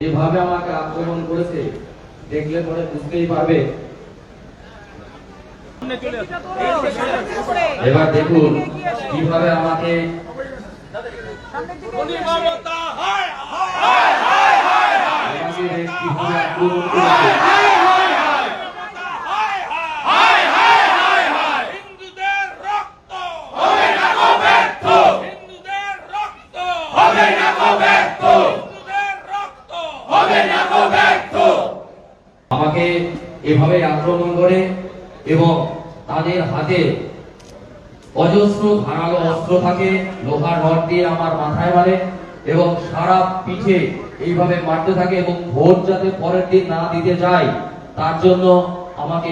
যেভাবে আমাকে আক্রমণ করেছে দেখলে পরে বুঝতেই পারবে। এবার দেখুন কীভাবে আমাকে হবে না গো ব্যর্থ! হিন্দুদের রক্ত! হবে আমাকে এভাবে আক্রমণ করে এবং তাদের হাতে অজস্র ধারালো অস্ত্র থাকে, লোহার রড দিয়ে আমার মাথায় মারে এবং সারা পিঠে এইভাবে মারতে থাকে এবং ভোট যাতে পরের দিন না দিতে যায়, তার জন্য আমাকে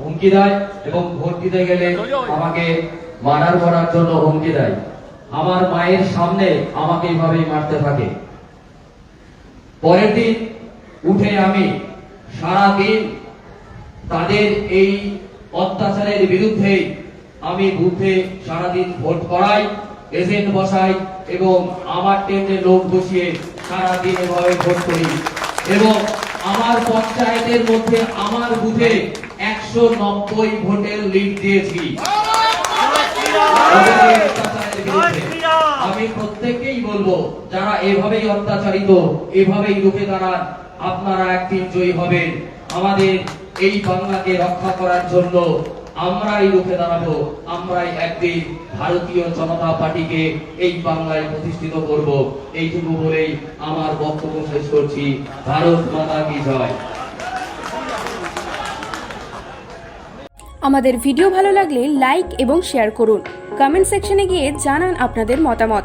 হুমকি দেয় এবং ভোট দিতে গেলে আমাকে মার্ডার করার জন্য হুমকি দেয়। আমার মায়ের সামনে আমাকে এইভাবেই মারতে থাকে। পরের দিন উঠে আমি সারা দিন তাদের এই অত্যাচারের বিরুদ্ধে আমি বুথে সারাদিন ভোট করাই, এজেন্ট বসাই এবং আমার টেন্ডে লোক বসিয়ে সারাদিন এভাবে ভোট করি। এবং আমার পঞ্চায়েতের মধ্যে আমার বুথে একশো নব্বই ভোটের লিড দিয়েছি। আমি প্রত্যেককেই বলব, যারা এভাবেই অত্যাচারিত, এভাবেই রুখে দাঁড়ান। আপনারা একদিন জয়ী হবেন। আমাদের এই বাংলাকে রক্ষা করার জন্য আমরাই রুখে দাঁড়াবো। আমরাই একদিন ভারতীয় জনতা পার্টিকে এই বাংলায় প্রতিষ্ঠিত করব। এইটুকু বলেই আমার বক্তব্য শেষ করছি। ভারত মাতা কি জয়। আমাদের ভিডিও ভালো লাগলে লাইক এবং শেয়ার করুন। কমেন্ট সেকশনে গিয়ে জানান আপনাদের মতামত।